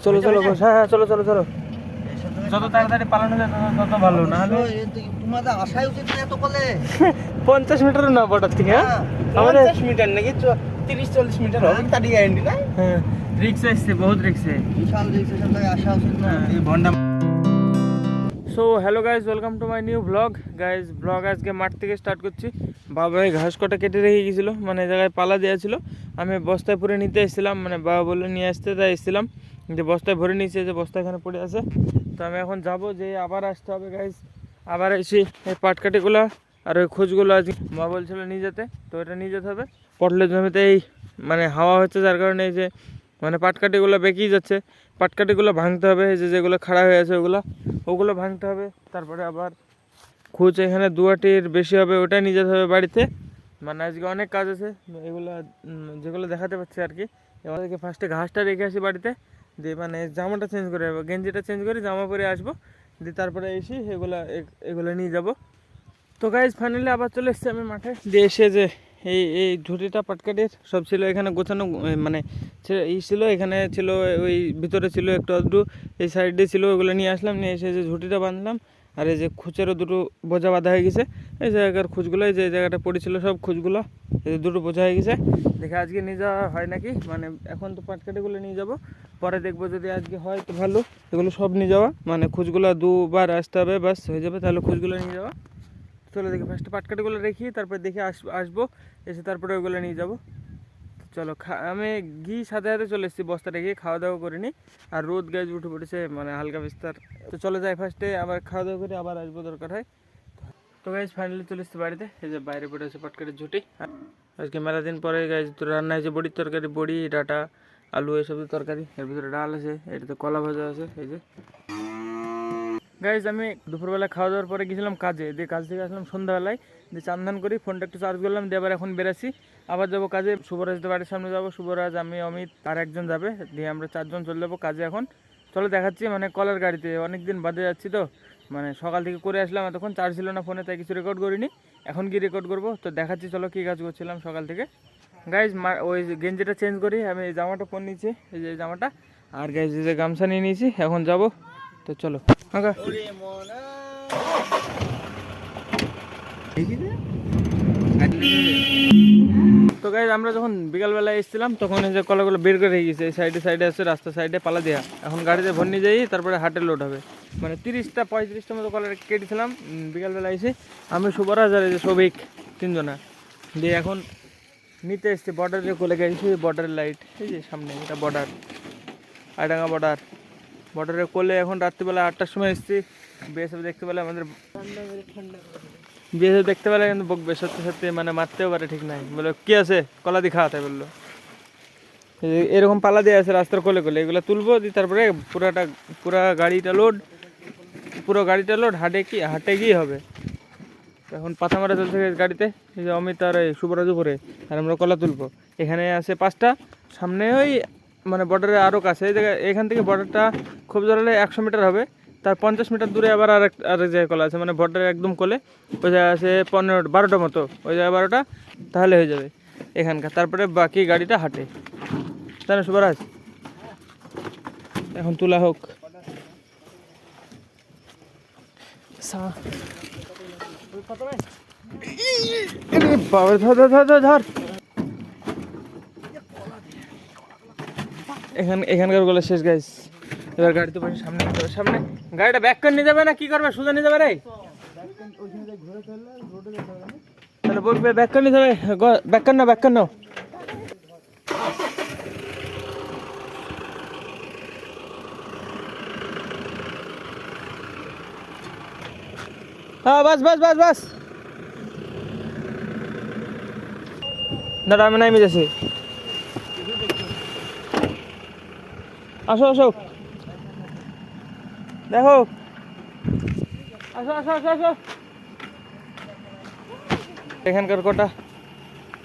চলো চলো হ্যাঁ হ্যাঁ চলো চলো চলো। যত তাড়াতাড়ি পালানো যায় তত- তত ভালো না হলে তোমাদের আসাই উচিত না এত বলে পঞ্চাশ মিটার না বর্ডার থেকে হ্যাঁ? আমাদের পঞ্চাশ মিটার নাকি? তিরিশ চল্লিশ মিটার হবে তারই গ্যারেন্টি না হ্যাঁ। রিক্স এসছে বহুত রিক্সে বিশাল রিক্স জায়গায় আসা উচিত না। এই ভন্ডা so hello guys welcome to my new blog guys blog আজকে মাঠ থেকে স্টার্ট করছি। বাবা এই ঘাস কটা কেটে রেখে গেছিল মানে জায়গায় পালা দেওয়া ছিল। আমি বস্তায় পুরে নিতে এসেছিলাম মানে বাবা বলল নিয়ে আসতে তাই এসেছিলাম। যে বস্তায় ভরে নিয়েছে যে বস্তা এখানে পড়ে আছে। তো আমি এখন যাব যে আবার আসতে হবে গাইজ আবার এসে এই পাটকাঠিগুলো আর ওই খোঁজগুলো আজকে মা বলছিল নিয়ে যেতে, তো এটা নিয়ে যেতে হবে। পটলের জমিতে এই মানে হাওয়া হচ্ছে, যার কারণে এই যে মানে পাটকাঠিগুলো বেঁকেই যাচ্ছে। পাটকাঠিগুলো ভাঙতে হবে, এই যে যেগুলো খাড়া হয়ে আছে ওগুলো ওগুলো ভাঙতে হবে। তারপরে আবার খুঁজ এখানে দুয়াটির বেশি হবে ওটা নিয়ে যেতে হবে বাড়িতে। মানে আজকে অনেক কাজ আছে, এগুলো যেগুলো দেখাতে পাচ্ছি আর কি। আমাদেরকে ফার্স্টে ঘাসটা রেখে আসি বাড়িতে। দিয়ে মানে জামাটা চেঞ্জ করে যাব গেঞ্জিটা চেঞ্জ করে জামা পরে আসব। দিয়ে তারপরে এসে এগুলো এগুলো নিয়ে যাব। তো গাইজ ফাইনালি আবার চলে এসেছি আমি মাঠে। দিয়ে এসে যে এই এই ঝুড়িটা পাটকাটির সব ছিল এখানে গোছানো মানে ই ছিল, এখানে ছিল, ওই ভিতরে ছিল একটু আধটু, এই সাইডে ছিল, ওগুলো নিয়ে আসলাম। নিয়ে এসে যে ঝুঁটিটা বাঁধলাম, আর এই যে খুচেরও দুটো বোঝা বাঁধা হয়ে গেছে। এই জায়গার খুচগুলো, এই যে জায়গাটা পড়েছিল সব যে দুটো বোঝা হয়ে গেছে। দেখে আজকে নিয়ে যাওয়া হয় নাকি? মানে এখন তো পাটকাটিগুলো নিয়ে যাব। পরে দেখব যদি আজকে হয় তো ভালো। এগুলো সব নিয়ে যাওয়া। মানে খুচগুলো দুবার আসতে হবে বাস হয়ে যাবে, তাহলে খুচগুলো নিয়ে যাওয়া। চলো দেখি ফার্স্টে পাটকাটিগুলো রেখি তারপরে দেখে আস আসব, এসে তারপরে ওইগুলো নিয়ে যাব। চলো আমি ঘি সাথে সাথে চলে এসেছি বস্তা রেখে খাওয়া দাওয়া করিনি আর রোদ গাছ উঠে পড়েছে মানে হালকা বিস্তার। তো চলে যাই ফার্স্টে আবার খাওয়া দাওয়া করে আবার আসব দরকার হয়। তো গাইজ ফাইনালি চলে এসেছি বাড়িতে। এই যে বাইরে পড়ে আছে পাটকাটির ঝুটি। আজকে মেলা দিন পরে গাইজ তো রান্না হয়েছে বড়ির তরকারি, বড়ি, ডাটা, আলু, এসব তরকারি। এর ভিতরে ডাল আছে এটাতে কলা ভাজা আছে, এই যে। গাইজ আমি দুপুরবেলা খাওয়া দাওয়ার পরে গেছিলাম কাজে। দিয়ে কাজ থেকে আসলাম সন্ধ্যাবেলায়। দিয়ে চান্দান করি, ফোনটা একটু চার্জ করলাম, দিয়ে আবার এখন বেরাছি আবার যাব কাজে। শুভরাজদের বাড়ির সামনে যাব। শুভরাজ, আমি, অমিত, আর একজন যাবে। দিয়ে আমরা চারজন চলে যাব কাজে এখন। চলো দেখাচ্ছি মানে কলার গাড়িতে। অনেক দিন বাদে যাচ্ছি তো। মানে সকাল থেকে করে আসলাম এতক্ষণ চার্জ ছিল না ফোনে তাই কিছু রেকর্ড করিনি। এখন কি রেকর্ড করব। তো দেখাচ্ছি চলো কী কাজ করছিলাম সকাল থেকে। গাইজ ওই যে গেঞ্জিটা চেঞ্জ করি আমি এই জামাটা পরে নিয়েছি এই যে এই জামাটা। আর গাইজ এই যে গামছা নিয়ে নিয়েছি এখন যাব। তো চলো হ্যাঁ তো গাইজ আমরা যখন বিকালবেলা এসেছিলাম, তখন এই যে কলাগুলো বের করে গেছে, এই সাইডে সাইডে আছে, রাস্তা সাইডে পালা দেওয়া এখন গাড়িতে ভর নিয়ে যাই, তারপরে হাটে লোড হবে। মানে তিরিশটা পঁয়ত্রিশটা মতো কলা কেটেছিলাম বিকালবেলা এসে। আমি আর এই যে সবিক তিনজনা। দিয়ে এখন নিতে এসছে বর্ডারের কোলে গেছি বর্ডারের লাইট এই যে সামনে, এটা বর্ডার আইডাঙ্গা বর্ডার বর্ডারের কোলে এখন রাত্রিবেলা আটটার সময় এসেছি। বিএসএফ দেখতে পেলে আমাদের বিএসএফ দেখতে পেলে কিন্তু বকবে, সত্যি সত্যি মানে মারতেও পারে ঠিক নাই। বলে, কি আছে? কলা দি খাওয়াতে বলল। এরকম পালা দিয়ে আছে রাস্তার কোলে কোলে, এগুলো তুলবো, দিয়ে তারপরে পুরাটা, পুরা গাড়িটা লোড পুরো গাড়িটা লোড হাটে কি, হাটে গিয়ে হবে। এখন পাথা মারা চলছে গাড়িতে, এই যে অমিত আর এই শুভরাজ উপরে, আর আমরা কলা তুলবো। এখানে আছে পাঁচটা, সামনে ওই মানে বর্ডারে আরও কাছে, এই জায়গায়, এখান থেকে বর্ডারটা খুব জোরালে একশো মিটার হবে। তার পঞ্চাশ মিটার দূরে আবার আরেক আরেক জায়গায় কলা আছে মানে বর্ডারে একদম কোলে। ওই জায়গায় আছে পনেরো বারোটা মতো। ওই জায়গায় বারোটা, তাহলে হয়ে যাবে এখানকার। তারপরে বাকি গাড়িটা হাঁটে। তাই না শুভরাজ এখন তোলা হোক। ধর এখান এখানকারগুলো শেষ গাইস এবার গাড়িতে বসে সামনে সামনে। গাড়িটা ব্যাক করে নিয়ে যাবে না? কি করবে? সোজা নিয়ে যাবে রে? তাহলে বলবে ব্যাক করে নিয়ে যাবে। ব্যাক কর নাও ব্যাক কর নাও। হ্যাঁ বাস বাস বাস বাস। দাঁড়া আমি নামি যাচ্ছি আসো আসো। দেখো। আসো আসো আসো আসো। এখানকার কটা?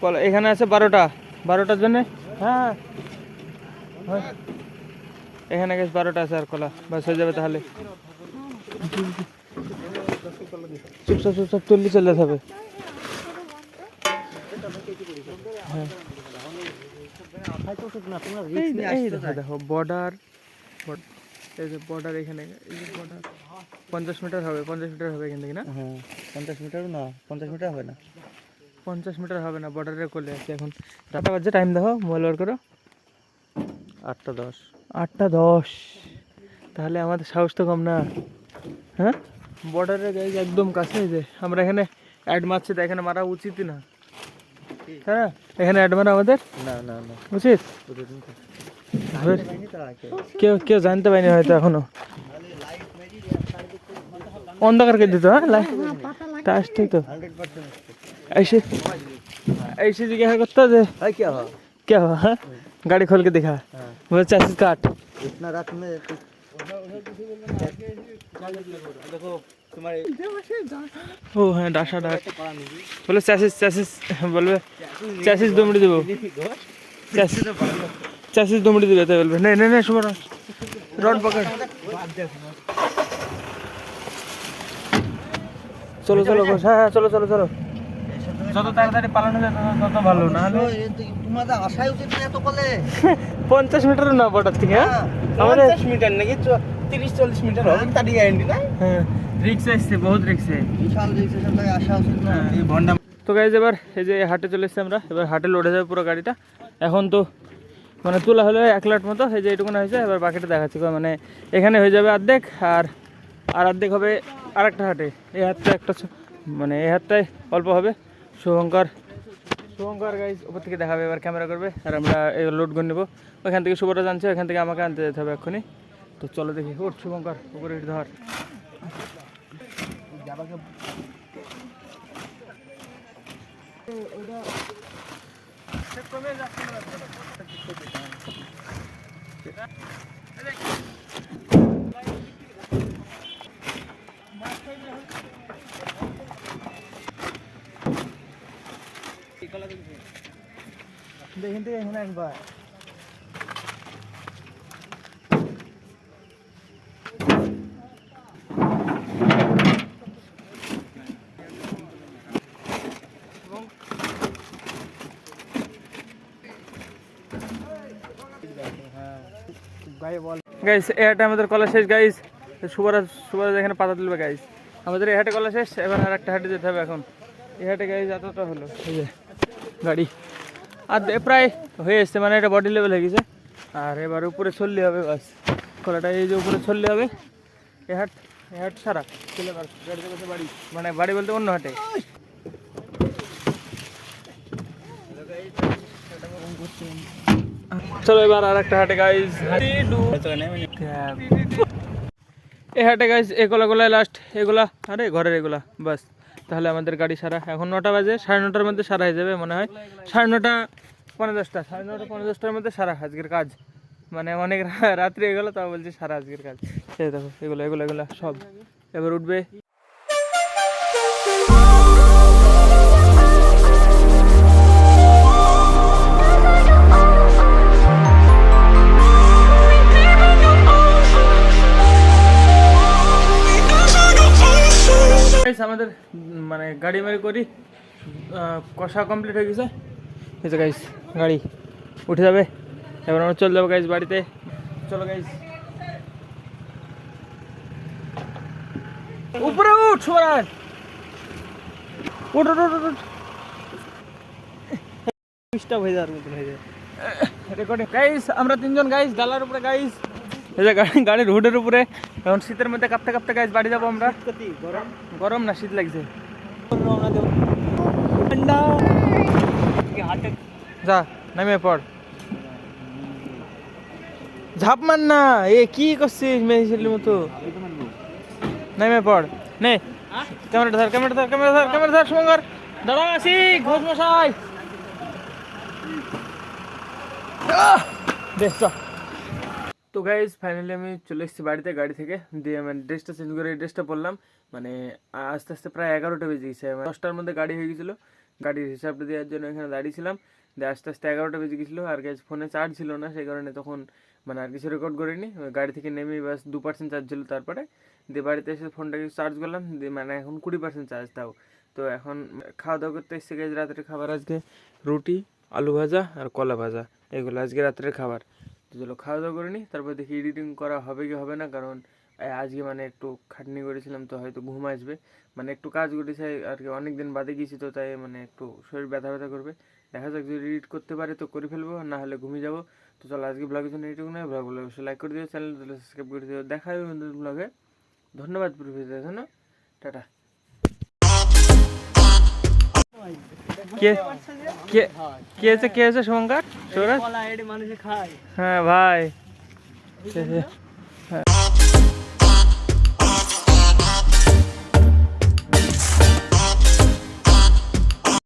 কলা এখানে আছে বারোটা। বারোটার জন্য? হ্যাঁ। এখানে গেছে বারোটা আছে আর কলা। বাস হয়ে যাবে তাহলে। চুপচাপ চুপচাপ তুললে চলে যেতে হবে হ্যাঁ দেখো বর্ডার বর্ড- এই যে বর্ডার এখানে এই যে বর্ডার পঞ্চাশ মিটার হবে পঞ্চাশ মিটার হবে এখান থেকে না? হ্যাঁ পঞ্চাশ মিটারও না পঞ্চাশ মিটার হবে না। পঞ্চাশ মিটার হবে না বর্ডারের কোলে আছে এখন। রাটা বাজে টাইম দেখো মোবাইল বার করো। আটটা দশ। আটটা দশ। তাহলে আমাদের সাহস তো কম না। হ্যাঁ? বর্ডারের গাইজ একদম কাছে যে আমরা এখানে অ্যাড মারছি তো এখানে মারা উচিত না। হ্যাঁ? এখানে অ্যাড মারা আমাদের? না না না। উচিত? প্রতিদিন তো এবার হয়নি তো আগে কেউ কেউ জানতে পারিনি হয়তো এখনো অন্ধকার করে দিত হ্যাঁ তা আসতেই তো হান্ড্রেড পার্সেন্ট ऐसे ऐसे जिज्ञासा करता है है क्या हुआ क्या हुआ हाँ? गाड़ी खोल के दिखा हाँ वो चालीस काट इतना रात में तो देखो तुम्हारे ও হ্যাঁ ডাসা ডাক বলে চাষিস চাষিস বলবে চাষিস দুমড়ি দেবো চাষিস চাষিস দুমড়ি দেবে তাই বলবে। নেই নেই সুমন রড পকড় চলো চলো বস, হ্যাঁ হ্যাঁ চলো চলো চলো। যত তাড়াতাড়ি পালানো যায় তত- তত ভালো না তোমাদের আসাই উচিত না এত পঞ্চাশ মিটার না বর্ডার থেকে হ্যাঁ? আমাদের পঞ্চাশ মিটার নাকি? তিরিশ চল্লিশ মিটার হবে গ্যারেন্টি হ্যাঁ। রিক্স এসছে বহুত রিক্স বিশাল রেজিস্ট্রেশন আসা উচিত না। এই ভন্ডা তো গাইজ এবার এই যে হাটে চলে এসেছি আমরা এবার হাটে লোডে যাবে পুরো গাড়িটা। এখন তো মানে তোলা হলে এক লাট মতো, এই যে এইটুকুন হয়েছে, এবার বাকিটা দেখাচ্ছি। মানে এখানে হয়ে যাবে অর্ধেক, আর আর অর্ধেক হবে আর একটা হাটে। এই হাতটা একটা মানে এই হাতটাই অল্প হবে। শুভঙ্কর শুভঙ্কর গাইজ উপর থেকে দেখাবে, এবার ক্যামেরা করবে, আর আমরা এই লোড করে নেব। ওইখান থেকে শুভটা জানছে, ওইখান থেকে আমাকে আনতে যেতে হবে এক্ষুনি। তো চলো দেখি ওঠ শুভঙ্কর, উপরে ধর। দেখেন তো এখানে একবার। গাইস এই হাটে আমাদের কলা শেষ গাইস সুবরাজ সুবরাজ এখানে পাতা তুলবে গাইস আমাদের এই হাটে কলা শেষ, এবার আর একটা হাটে যেতে হবে এখন। এই হাটে গাইস এতটা হলো। এই যে, গাড়ি। আর এ প্রায় হয়ে এসছে মানে এটা বডি লেভেল হয়ে গেছে। আর এবার উপরে চললে হবে, বাস। কলাটা এই যে উপরে চললে হবে। এ হাট এ হাট সারা। চলে গাড়িতে বসে বাড়ি। মানে বাড়ি বলতে অন্য হাটে। চলো এবার আর একটা হাটে গাইস এই হাটে গাইস এগুলা গোলায় লাস্ট এগুলা, আরে, ঘরের এগুলা, বাস। তাহলে আমাদের গাড়ি সারা। এখন নটা বাজে, সাড়ে নটার মধ্যে সারা হয়ে যাবে মনে হয়। সাড়ে নটা পনেরো দশটা, সাড়ে নটা পনেরো দশটার মধ্যে সারা আজকের কাজ। মানে অনেক রাত্রি হয়ে গেলো, তাও বলছি সারা আজকের কাজ। এই দেখো, এগুলো এগুলো এগুলো, সব। এবার উঠবে Guys, আমাদের মানে গাড়ি মারি করি কষা কমপ্লিট হয়ে গেছে। এই যে গাইস গাড়ি উঠে যাবে। এবার আমরা চলে যাব গাইস বাড়িতে। চলো গাইস উপরে উঠ সুবরাজ। উঠ উঠ উঠ, উঠ উঠ। ডিস্টার্ব হয়ে যাওয়ার মতন হয়ে যায়। রেকর্ডিং গাইস আমরা তিনজন গাইস ডালার উপরে গাইস গাড়ি গাড়ির হুডের উপরে এখন শীতের মধ্যে কাঁপতে কাঁপতে গাইস বাড়ি যাব আমরা। গরম? গরম না শীত লাগছে। যা নামে পড়। ঝাপ মার না এ কি করছিস মেয়ে ছেলের মতো? নামে পড়। নে ক্যামেরা ধর ক্যামেরা ধর ক্যামেরা ধর ক্যামেরা ধর শুভঙ্কর দাঁড়াও আসি ঘোষ মশাই। আহ! তো গাইজ ফাইনালি আমি চলে এসেছি বাড়িতে গাড়ি থেকে। দিয়ে মানে ড্রেসটা চেঞ্জ করে ড্রেসটা পরলাম। মানে আস্তে আস্তে প্রায় এগারোটা বেজে গেছে। মানে দশটার মধ্যে গাড়ি হয়ে গেছিল। গাড়ির হিসাবটা দেওয়ার জন্য এখানে দাঁড়িয়েছিলাম। দিয়ে আস্তে আস্তে এগারোটা বেজে গেছিল। আর গাইজ ফোনে চার্জ ছিল না, সেই কারণে তখন মানে আর কিছু রেকর্ড করিনি। গাড়ি থেকে নেমে বাস দু পার্সেন্ট চার্জ ছিল তারপরে। দিয়ে বাড়িতে এসে ফোনটাকে চার্জ করলাম। দিয়ে মানে এখন কুড়ি পার্সেন্ট চার্জ তাও। তো এখন খাওয়া দাওয়া করতে এসছে গাইজ রাতের খাবার আজকে। রুটি, আলু ভাজা আর কলা ভাজা। এগুলো আজকে রাত্রের খাবার। তো চলো খাওয়া দাওয়া করে নিই তারপর দেখি এডিটিং করা হবে কি হবে না, কারণ আজকে মানে একটু খাটনি করেছিলাম তো হয়তো ঘুম আসবে। মানে একটু কাজ করেছে আর কি অনেক দিন বাদে গেছি তো তাই মানে একটু শরীর ব্যথা ব্যথা করবে। দেখা যাক যদি এডিট করতে পারে তো করে ফেলব, না হলে ঘুমিয়ে যাব। তো চলো আজকে ব্লগের জন্য এইটুকু নয় ব্লগ অবশ্যই লাইক করে দিও চ্যানেল সাবস্ক্রাইব করে দিও। দেখা হবে বন্ধুদের ব্লগে ধন্যবাদ পুরো জন্য টাটা। কে কে কে আছে কে আছে শঙ্কর খায়। হ্যাঁ ভাই।